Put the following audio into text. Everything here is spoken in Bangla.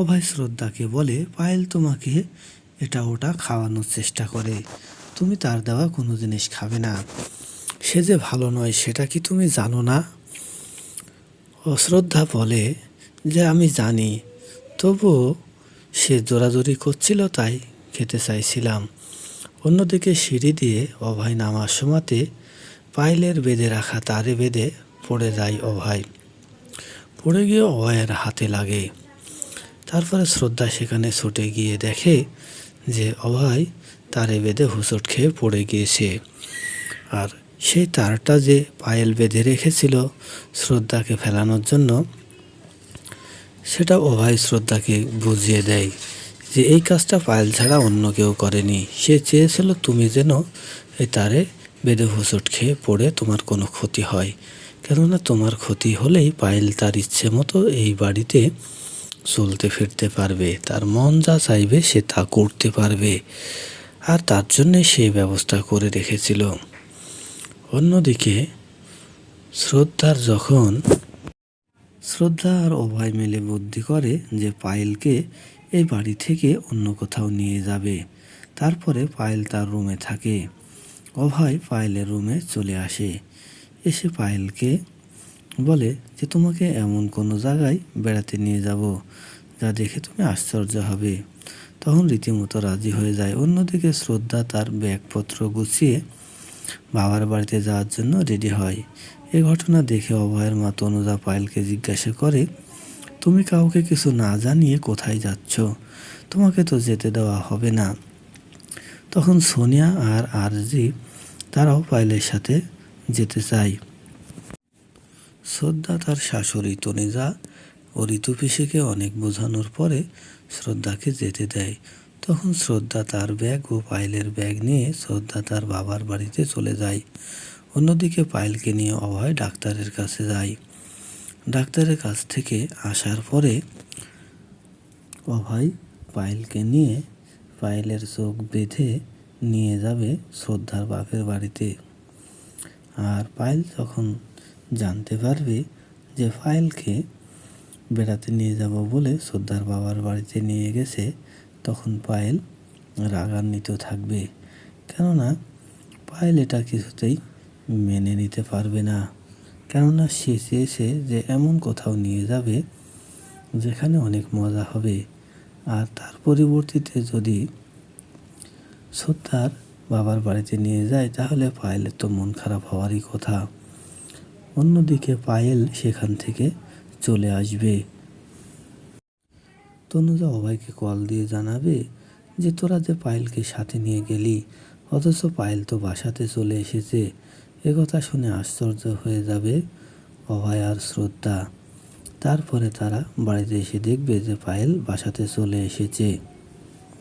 অভয় শ্রদ্ধাকে বলে, পায়েল তোমাকে এটা ওটা খাওয়ানোর চেষ্টা করে। তুমি তার দেওয়া কোনো জিনিস খাবে না। সে যে ভালো নয় সেটা কি তুমি জানো না? অশ্রদ্ধা বলে, যে আমি জানি। তবুও সে জোরাজোরি করছিল তাই খেতে চাইছিলাম। অন্যদিকে সিঁড়ি দিয়ে অভয় নামার সময়তে পাইলের বেঁধে রাখা তারে বেঁধে পড়ে যায় অভয় পড়ে গিয়ে অভয়ের হাতে লাগে। তারপরে শ্রদ্ধা সেখানে ছুটে গিয়ে দেখে যে অভয় তারে বেঁধে হুঁচট খেয়ে পড়ে গিয়েছে। আর সেই তারটা যে পায়েল বেঁধে রেখেছিল শ্রদ্ধাকে ফেলানোর জন্য, সেটা অভয় শ্রদ্ধাকে বুঝিয়ে দেয় যে এই কাজটা পায়েল ছাড়া অন্য কেউ করেনি। সে চেয়েছিল, তুমি যেন এই তারে বেঁধে হুঁচট খেয়ে পড়ে তোমার কোনো ক্ষতি হয়। কেননা তোমার ক্ষতি হলেই পায়েল তার ইচ্ছে মতো এই বাড়িতে চলতে ফিরতে পারবে, তার মন যা চাইবে সে তা করতে পারবে। আর তার জন্যে সে ব্যবস্থা করে রেখেছিল। অন্যদিকে, শ্রদ্ধার যখন, শ্রদ্ধা আর অভয় মিলে বুদ্ধি করে যে পায়েলকে এই বাড়ি থেকে অন্য কোথাও নিয়ে যাবে, তারপরে পায়েল তার রুমে থাকে। অভয় পায়েলের রুমে চলে আসে। এসে পায়েলকে বলে যে তোমাকে এমন কোনো জায়গায় বেড়াতে নিয়ে যাব যা দেখে তুমি আশ্চর্য হবে। তখন রীতিমতো রাজি হয়ে যায়। অন্যদিকে শ্রদ্ধা তার ব্যাগপত্র গুছিয়ে বাবার বাড়িতে যাওয়ার জন্য রেডি হয়। এ ঘটনা দেখে অভয়ের মা তনুজা পায়েলকে জিজ্ঞাসা করে, তুমি কাউকে কিছু না জানিয়ে কোথায় যাচ্ছ? তোমাকে তো যেতে দেওয়া হবে না। তখন সোনিয়া আর আরজি তারাও পায়েলের সাথে যেতে চায়। শ্রদ্ধা তার শাশুড়ি তনিজা ও ঋতু পিসিকে অনেক বোঝানোর পরে শ্রদ্ধাকে যেতে দেয়। তখন শ্রদ্ধা তার ব্যাগ ও পায়েলের ব্যাগ নিয়ে শ্রদ্ধা তার বাবার বাড়িতে চলে যায়। অন্যদিকে পায়েলকে নিয়ে অভয় ডাক্তারের কাছে যায়। ডাক্তারের কাছ থেকে আসার পরে অভয় পায়েলকে নিয়ে পায়েলের চোখ বেঁধে নিয়ে যাবে শ্রদ্ধার বাপের বাড়িতে। আর পায়েল যখন জানতে পারবে যে পায়েলকে বেড়াতে নিয়ে যাব বলে শ্রদ্ধার বাবার বাড়িতে নিয়ে গেছে, তখন পায়েল রাগান্বিত থাকবে। কেননা পায়েল এটা কিছুতেই মেনে নিতে পারবে না। কেননা সে চেয়েছে যে এমন কোথাও নিয়ে যাবে যেখানে অনেক মজা হবে। আর তার পরিবর্তিতে যদি শ্রদ্ধার বাবার বাড়িতে নিয়ে যায়, তাহলে পায়েলের তো মন খারাপ হওয়ারই কথা। অন্যদিকে পায়েল সেখান থেকে চলে আসবে। তনুজা অভয়কে কল দিয়ে জানাবে যে তোরা যে পায়েলকে সাথে নিয়ে গেলি, অথচ পায়েল তো বাসাতে চলে এসেছে একথা শুনে আশ্চর্য হয়ে যাবে অভয় আর শ্রদ্ধা। তারপরে তারা বাড়িতে এসে দেখবে যে পায়েল বাসাতে চলে এসেছে।